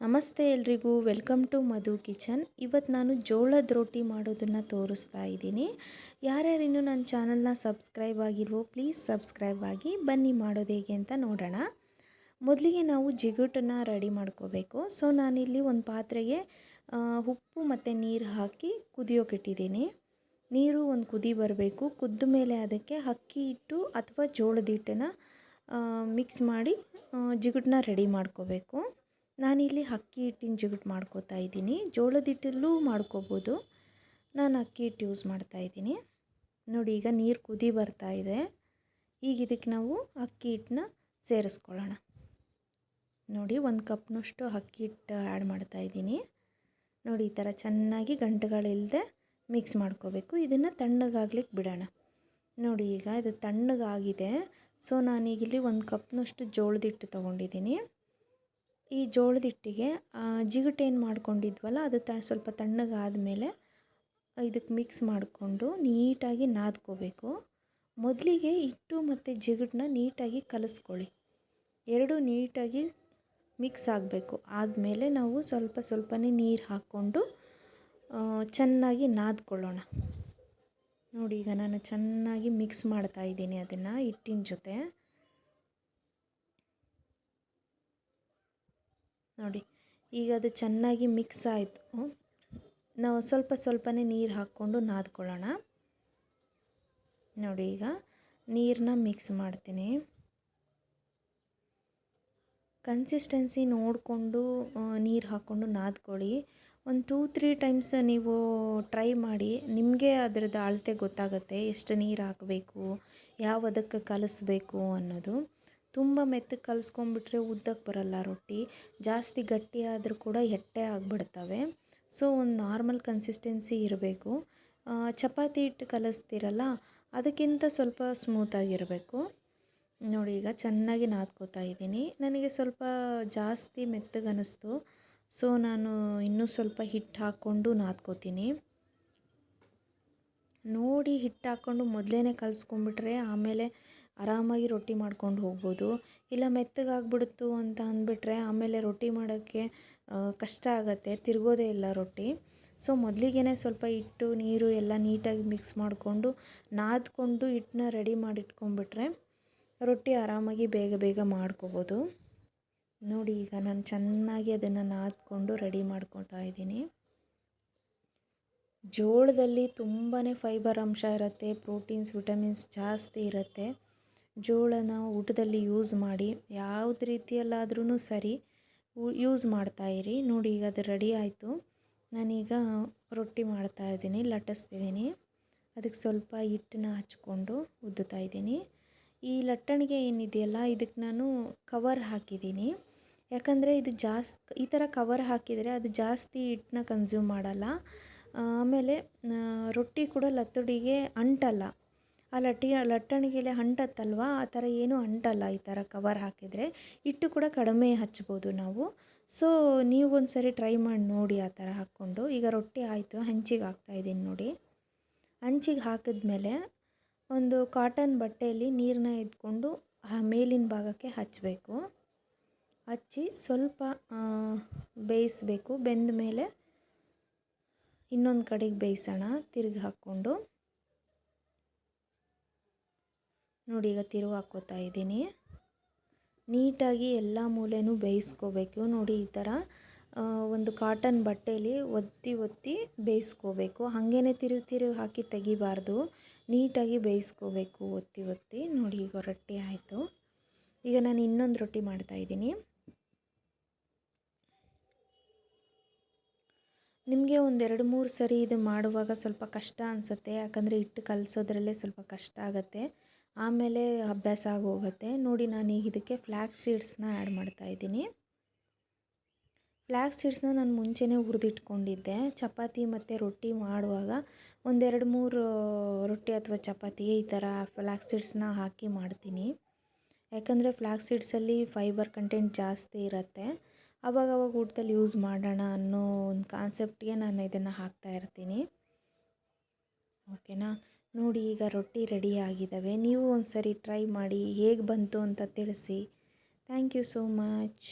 ನಮಸ್ತೆ ಎಲ್ರಿಗೂ, welcome to Madhu kitchen. ಇವತ್ತು ನಾನು ಜೋಳದ ರೊಟ್ಟಿ ಮಾಡೋದನ್ನು ತೋರಿಸ್ತಾ ಇದ್ದೀನಿ. ಯಾರ್ಯಾರಿನ್ನೂ ನನ್ನ ಚಾನಲ್ನ ಸಬ್ಸ್ಕ್ರೈಬ್ ಆಗಿಲ್ವೋ, ಪ್ಲೀಸ್ ಸಬ್ಸ್ಕ್ರೈಬ್ ಆಗಿ ಬನ್ನಿ ಮಾಡೋದು ಹೇಗೆ ಅಂತ ನೋಡೋಣ. ಮೊದಲಿಗೆ ನಾವು ಜಿಗುಟನ್ನು ರೆಡಿ ಮಾಡ್ಕೋಬೇಕು. ಸೊ, ನಾನಿಲ್ಲಿ ಒಂದು ಪಾತ್ರೆಗೆ ಉಪ್ಪು ಮತ್ತು ನೀರು ಹಾಕಿ ಕುದಿಯೋಕ್ಕಿಟ್ಟಿದ್ದೀನಿ ನೀರು ಒಂದು ಕುದಿ ಬರಬೇಕು. ಕುದ್ದ ಮೇಲೆ ಅದಕ್ಕೆ ಅಕ್ಕಿ ಹಿಟ್ಟು ಅಥವಾ ಜೋಳದ ಹಿಟ್ಟನ್ನು ಮಿಕ್ಸ್ ಮಾಡಿ ಜಿಗುಟನ್ನ ರೆಡಿ ಮಾಡ್ಕೋಬೇಕು. ನಾನಿಲ್ಲಿ ಅಕ್ಕಿ ಹಿಟ್ಟಿನ ಜಿಗುಟ್ ಮಾಡ್ಕೋತಾ ಇದ್ದೀನಿ. ಜೋಳದ ಹಿಟ್ಟಲ್ಲೂ ಮಾಡ್ಕೋಬೋದು. ನಾನು ಅಕ್ಕಿ ಹಿಟ್ಟು ಯೂಸ್ ಮಾಡ್ತಾ ಇದ್ದೀನಿ. ನೋಡಿ, ಈಗ ನೀರು ಕುದಿ ಬರ್ತಾ ಇದೆ. ಈಗ ಇದಕ್ಕೆ ನಾವು ಅಕ್ಕಿ ಹಿಟ್ಟನ್ನ ಸೇರಿಸ್ಕೊಳ್ಳೋಣ. ನೋಡಿ, ಒಂದು ಕಪ್ನಷ್ಟು ಅಕ್ಕಿ ಹಿಟ್ಟು ಆ್ಯಡ್ ಮಾಡ್ತಾ ಇದ್ದೀನಿ. ನೋಡಿ, ಈ ಥರ ಚೆನ್ನಾಗಿ ಗಂಟುಗಳಿಲ್ಲದೆ ಮಿಕ್ಸ್ ಮಾಡ್ಕೋಬೇಕು. ಇದನ್ನು ತಣ್ಣಗಾಗ್ಲಿಕ್ಕೆ ಬಿಡೋಣ. ನೋಡಿ, ಈಗ ಇದು ತಣ್ಣಗಾಗಿದೆ. ಸೊ ನಾನೀಗಿಲ್ಲಿ ಒಂದು ಕಪ್ನಷ್ಟು ಜೋಳದ ಹಿಟ್ಟು ತೊಗೊಂಡಿದ್ದೀನಿ. ಈ ಜೋಳದ ಹಿಟ್ಟಿಗೆ ಜಿಗುಟು ಏನು ಮಾಡ್ಕೊಂಡಿದ್ವಲ್ಲ, ಅದು ತ, ಸ್ವಲ್ಪ ತಣ್ಣಗಾದ ಮೇಲೆ ಇದಕ್ಕೆ ಮಿಕ್ಸ್ ಮಾಡಿಕೊಂಡು ನೀಟಾಗಿ ನಾದ್ಕೋಬೇಕು. ಮೊದಲಿಗೆ ಹಿಟ್ಟು ಮತ್ತು ಜಿಗುಟನ್ನ ನೀಟಾಗಿ ಕಲಸ್ಕೊಳ್ಳಿ. ಎರಡು ನೀಟಾಗಿ ಮಿಕ್ಸ್ ಆಗಬೇಕು. ಆದಮೇಲೆ ನಾವು ಸ್ವಲ್ಪ ಸ್ವಲ್ಪನೇ ನೀರು ಹಾಕ್ಕೊಂಡು ಚೆನ್ನಾಗಿ ನಾದ್ಕೊಳ್ಳೋಣ. ನೋಡಿ, ಈಗ ನಾನು ಚೆನ್ನಾಗಿ ಮಿಕ್ಸ್ ಮಾಡ್ತಾ ಇದ್ದೀನಿ ಅದನ್ನು ಹಿಟ್ಟಿನ ಜೊತೆ. ನೋಡಿ, ಈಗ ಅದು ಚೆನ್ನಾಗಿ ಮಿಕ್ಸ್ ಆಯಿತು. ನಾವು ಸ್ವಲ್ಪ ಸ್ವಲ್ಪನೇ ನೀರು ಹಾಕ್ಕೊಂಡು ನಾದ್ಕೊಳ್ಳೋಣ. ನೋಡಿ, ಈಗ ನೀರನ್ನ ಮಿಕ್ಸ್ ಮಾಡ್ತೀನಿ. ಕನ್ಸಿಸ್ಟೆನ್ಸಿ ನೋಡಿಕೊಂಡು ನೀರು ಹಾಕ್ಕೊಂಡು ನಾದ್ಕೊಳ್ಳಿ. ಒಂದು ಟೂ ತ್ರೀ ಟೈಮ್ಸ್ ನೀವು ಟ್ರೈ ಮಾಡಿ, ನಿಮಗೆ ಅದರದ್ದು ಅಳತೆ ಗೊತ್ತಾಗುತ್ತೆ, ಎಷ್ಟು ನೀರು ಹಾಕಬೇಕು, ಯಾವ ಅದಕ್ಕೆ ಕಲಿಸ್ಬೇಕು ಅನ್ನೋದು. ತುಂಬ ಮೆತ್ತಗೆ ಕಲಿಸ್ಕೊಂಡ್ಬಿಟ್ರೆ ಉದ್ದಕ್ಕೆ ಬರಲ್ಲ ರೊಟ್ಟಿ. ಜಾಸ್ತಿ ಗಟ್ಟಿ ಆದರೂ ಕೂಡ ಎಟ್ಟೆ ಆಗಿಬಿಡ್ತವೆ. ಸೊ ಒಂದು ನಾರ್ಮಲ್ ಕನ್ಸಿಸ್ಟೆನ್ಸಿ ಇರಬೇಕು. ಚಪಾತಿ ಹಿಟ್ಟು ಕಲಿಸ್ತೀರಲ್ಲ, ಅದಕ್ಕಿಂತ ಸ್ವಲ್ಪ ಸ್ಮೂತಾಗಿರಬೇಕು ನೋಡಿ, ಈಗ ಚೆನ್ನಾಗಿ ನಾದ್ಕೋತಾ ಇದ್ದೀನಿ. ನನಗೆ ಸ್ವಲ್ಪ ಜಾಸ್ತಿ ಮೆತ್ತಗೆ ಅನ್ನಿಸ್ತು ಸೊ ನಾನು ಇನ್ನೂ ಸ್ವಲ್ಪ ಹಿಟ್ಟು ಹಾಕ್ಕೊಂಡು ನಾದ್ಕೋತೀನಿ. ನೋಡಿ, ಹಿಟ್ಟು ಹಾಕ್ಕೊಂಡು ಮೊದಲೇ ಕಲಿಸ್ಕೊಂಬಿಟ್ರೆ ಆಮೇಲೆ ಆರಾಮಾಗಿ ರೊಟ್ಟಿ ಮಾಡ್ಕೊಂಡು ಹೋಗ್ಬೋದು. ಇಲ್ಲ ಮೆತ್ತಗಾಗ್ಬಿಡ್ತು ಅಂತ ಅಂದ್ಬಿಟ್ರೆ ಆಮೇಲೆ ರೊಟ್ಟಿ ಮಾಡೋಕ್ಕೆ ಕಷ್ಟ ಆಗುತ್ತೆ. ತಿರುಗೋದೇ ಇಲ್ಲ ರೊಟ್ಟಿ. ಸೊ ಮೊದಲಿಗೆ ಸ್ವಲ್ಪ ಹಿಟ್ಟು, ನೀರು ಎಲ್ಲ ನೀಟಾಗಿ ಮಿಕ್ಸ್ ಮಾಡಿಕೊಂಡು ನಾದ್ಕೊಂಡು ಹಿಟ್ಟನ್ನ ರೆಡಿ ಮಾಡಿಟ್ಕೊಂಡ್ಬಿಟ್ರೆ ರೊಟ್ಟಿ ಆರಾಮಾಗಿ ಬೇಗ ಬೇಗ ಮಾಡ್ಕೋಬೋದು. ನೋಡಿ ಈಗ ನಾನು ಚೆನ್ನಾಗಿ ಅದನ್ನು ನಾದ್ಕೊಂಡು ರೆಡಿ ಮಾಡ್ಕೊತಾ ಇದ್ದೀನಿ. ಜೋಳದಲ್ಲಿ ತುಂಬಾ ಫೈಬರ್ ಅಂಶ ಇರುತ್ತೆ ಪ್ರೋಟೀನ್ಸ್ ವಿಟಮಿನ್ಸ್ ಜಾಸ್ತಿ ಇರುತ್ತೆ. ಜೋಳನ ಊಟದಲ್ಲಿ ಯೂಸ್ ಮಾಡಿ ಯಾವ್ದು ರೀತಿಯಲ್ಲಾದ್ರೂ ಸರಿ ಯೂಸ್ ಮಾಡ್ತಾಯಿರಿ ನೋಡಿ, ಈಗ ಅದು ರೆಡಿ ಆಯಿತು. ನಾನೀಗ ರೊಟ್ಟಿ ಮಾಡ್ತಾ ಇದ್ದೀನಿ, ಲಟ್ಟಿಸ್ತಿದ್ದೀನಿ. ಅದಕ್ಕೆ ಸ್ವಲ್ಪ ಹಿಟ್ಟನ್ನ ಹಚ್ಕೊಂಡು ಉದ್ದುತ್ತಾ ಇದ್ದೀನಿ. ಈ ಲಟ್ಟಣಿಗೆ ಏನಿದೆಯಲ್ಲ, ಇದಕ್ಕೆ ನಾನು ಕವರ್ ಹಾಕಿದ್ದೀನಿ. ಯಾಕಂದರೆ ಇದು ಜಾಸ್ತಿ ಈ ಥರ ಕವರ್ ಹಾಕಿದರೆ ಅದು ಜಾಸ್ತಿ ಹಿಟ್ಟನ್ನ ಕನ್ಸ್ಯೂಮ್ ಮಾಡಲ್ಲ. ಆಮೇಲೆ ರೊಟ್ಟಿ ಕೂಡ ಲತ್ತುಡಿಗೆ ಅಂಟಲ್ಲ. ಆ ಲಟ್ಟಿ, ಲಟ್ಟಣಿಗೆಲೆ ಅಂಟತ್ತಲ್ವ? ಆ ಥರ ಏನೂ ಅಂಟಲ್ಲ ಈ ಥರ ಕವರ್ ಹಾಕಿದರೆ. ಹಿಟ್ಟು ಕೂಡ ಕಡಿಮೆ ಹಚ್ಬೋದು ನಾವು. ಸೊ ನೀವು ಒಂದು ಸರಿ ಟ್ರೈ ಮಾಡಿ ನೋಡಿ ಆ ಥರ ಹಾಕ್ಕೊಂಡು. ಈಗ ರೊಟ್ಟಿ ಆಯಿತು, ಹಂಚಿಗೆ ಹಾಕ್ತಾಯಿದ್ದೀನಿ ನೋಡಿ. ಹಂಚಿಗೆ ಹಾಕಿದ್ಮೇಲೆ ಒಂದು ಕಾಟನ್ ಬಟ್ಟೆಯಲ್ಲಿ ನೀರನ್ನ ಎತ್ಕೊಂಡು ಆ ಮೇಲಿನ ಭಾಗಕ್ಕೆ ಹಚ್ಚಬೇಕು ಹಚ್ಚಿ ಸ್ವಲ್ಪ ಬೇಯಿಸ್ಬೇಕು. ಬೆಂದ ಮೇಲೆ ಇನ್ನೊಂದು ಕಡೆಗೆ ಬೇಯಿಸೋಣ, ತಿರುಗಿ ಹಾಕ್ಕೊಂಡು. ನೋಡಿ, ಈಗ ತಿರುವು ಹಾಕೋತಾ ಇದ್ದೀನಿ. ನೀಟಾಗಿ ಎಲ್ಲ ಮೂಲೆನೂ ಬೇಯಿಸ್ಕೋಬೇಕು. ನೋಡಿ, ಈ ಥರ ಒಂದು ಕಾಟನ್ ಬಟ್ಟೆಯಲ್ಲಿ ಒತ್ತಿ ಒತ್ತಿ ಬೇಯಿಸ್ಕೋಬೇಕು. ಹಾಗೇ ತಿರುವು ತಿರುವು ಹಾಕಿ ತೆಗಿಬಾರ್ದು. ನೀಟಾಗಿ ಬೇಯಿಸ್ಕೋಬೇಕು ಒತ್ತಿ ಒತ್ತಿ. ನೋಡಿ, ಈಗ ರೊಟ್ಟಿ ಆಯಿತು. ಈಗ ನಾನು ಇನ್ನೊಂದು ರೊಟ್ಟಿ ಮಾಡ್ತಾಯಿದ್ದೀನಿ ನಿಮಗೆ ಒಂದೆರಡು ಮೂರು ಸರಿ ಇದು ಮಾಡುವಾಗ ಸ್ವಲ್ಪ ಕಷ್ಟ ಅನಿಸುತ್ತೆ. ಯಾಕಂದರೆ ಹಿಟ್ಟು ಕಲಸೋದ್ರಲ್ಲೇ ಸ್ವಲ್ಪ ಕಷ್ಟ ಆಗುತ್ತೆ. ಆಮೇಲೆ ಅಭ್ಯಾಸ ಆಗೋಗುತ್ತೆ. ನೋಡಿ ನಾನು ಈಗ ಇದಕ್ಕೆ ಫ್ಲ್ಯಾಕ್ ಸೀಡ್ಸ್ನ ಆ್ಯಡ್ ಮಾಡ್ತಾಯಿದ್ದೀನಿ ಫ್ಲ್ಯಾಕ್ ಸೀಡ್ಸ್ನ ನಾನು ಮುಂಚೆನೇ ಹುರಿದಿಟ್ಕೊಂಡಿದ್ದೆ. ಚಪಾತಿ ಮತ್ತು ರೊಟ್ಟಿ ಮಾಡುವಾಗ ಒಂದೆರಡು ಮೂರು ರೊಟ್ಟಿ ಅಥವಾ ಚಪಾತಿ ಈ ಥರ ಫ್ಲ್ಯಾಕ್ ಸೀಡ್ಸ್ನ ಹಾಕಿ ಮಾಡ್ತೀನಿ. ಯಾಕಂದರೆ ಫ್ಲ್ಯಾಕ್ ಸೀಡ್ಸಲ್ಲಿ ಫೈಬರ್ ಕಂಟೆಂಟ್ ಜಾಸ್ತಿ ಇರುತ್ತೆ. ಅವಾಗವಾಗ ಊಟದಲ್ಲಿ ಯೂಸ್ ಮಾಡೋಣ ಅನ್ನೋ ಒಂದು ಕಾನ್ಸೆಪ್ಟ್ಗೆ ನಾನು ಇದನ್ನು ಹಾಕ್ತಾ ಇರ್ತೀನಿ. ಓಕೆನಾ ನೋಡಿ ಈಗ ರೊಟ್ಟಿ ರೆಡಿ ಆಗಿದ್ದಾವೆ. ನೀವು ಒಂದು ಸರಿ ಟ್ರೈ ಮಾಡಿ ಹೇಗೆ ಬಂತು ಅಂತ ತಿಳಿಸಿ. Thank you so much.